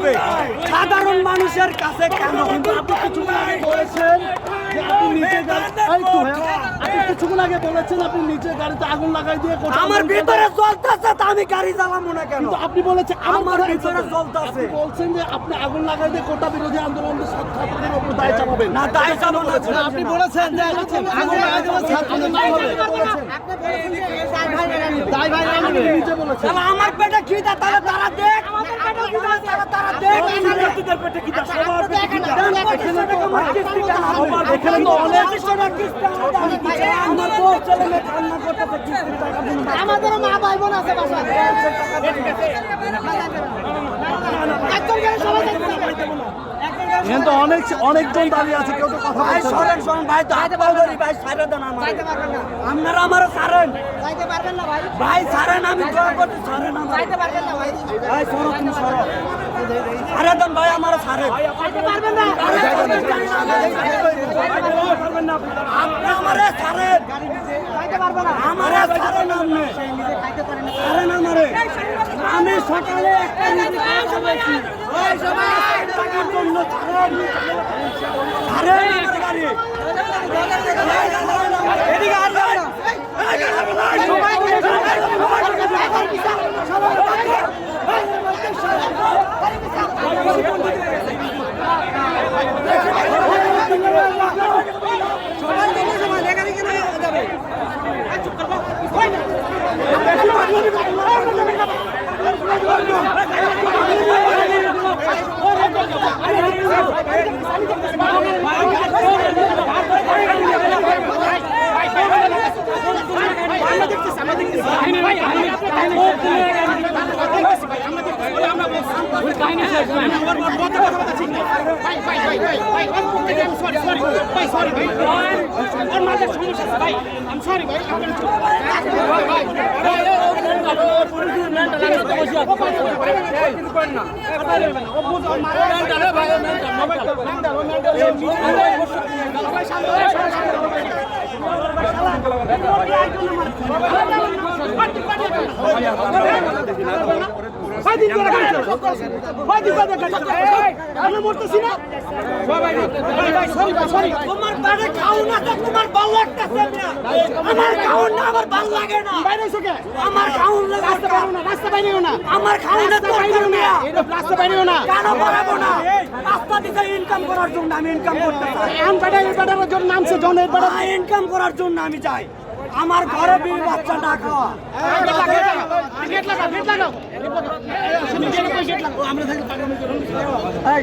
আসবে সাধারণ মানুষের কাছে কেন? কিন্তু আপনি কিছুক্ষণ আগে বলেছেন যে আপনি নিজে কিছুক্ষণ আগে বলেছেন আপনি নিজে গাড়িতে আগুন লাগাই দিয়ে আমার ভিতরে জ্বলতেছে তা আমি গাড়ি চালাবো না কেন? আপনি বলেছেন আমার ভিতরে। জ্বলতাছে। বলছেন যে আপনি আগুন লাগাই দিয়ে কোটা বিরোধী আন্দোলনের ছাত্রদের উপর দায় চাপাবেন। না দায় না। আপনি বলেছেন যে আগুন লাগাই দেওয়া ছাত্রদের কি হবে? নিজে বলেছেন। আমার পেটে খিদা তাহলে তারা দেখ। পেটে খিদা আমাদের মা ভাই বোন আছে বাসায়। একজন গেলে সবাই দেখতে পাবে। এখানে তো অনেক অনেকজন দাঁড়িয়ে আছে কেউ তো কথা ভাই সরেন সরেন ভাই তো হাতে পাও ধরি ভাই ছাড়ে দেন আমার যাইতে পারবেন না। আপনারা আমারও ছাড়েন। যাইতে পারবেন না ভাই। ভাই ছাড়েন আমি দোয়া করতে ছাড়েন আমার যাইতে পারবেন না ভাই। ভাই সরো তুমি সরো। ছাড়ে দেন ভাই আমার না? আপনি আমারে ছাড়েন যাইতে পারবেন না? আমারে ছাড়েন আপনি ছাড়েন আমারে আমি সকালে একটা টাকার জন্য ছাড়েন তোমার আমার খাওন না আমার ভালো লাগে না। আমার পারো না। আমার খাওন না তো পাইও না। রাস্তা পাইও না। কেন পারব না? রাস্তা দিকে ইনকাম করার জন্য আমি ইনকাম করতে চাই। বেটা এই বেটার জন্য নামছে জন এই বেটা ইনকাম করার জন্য আমি চাই। আমার ঘরে বিয়ে বাচ্চা না খাওয়া। এই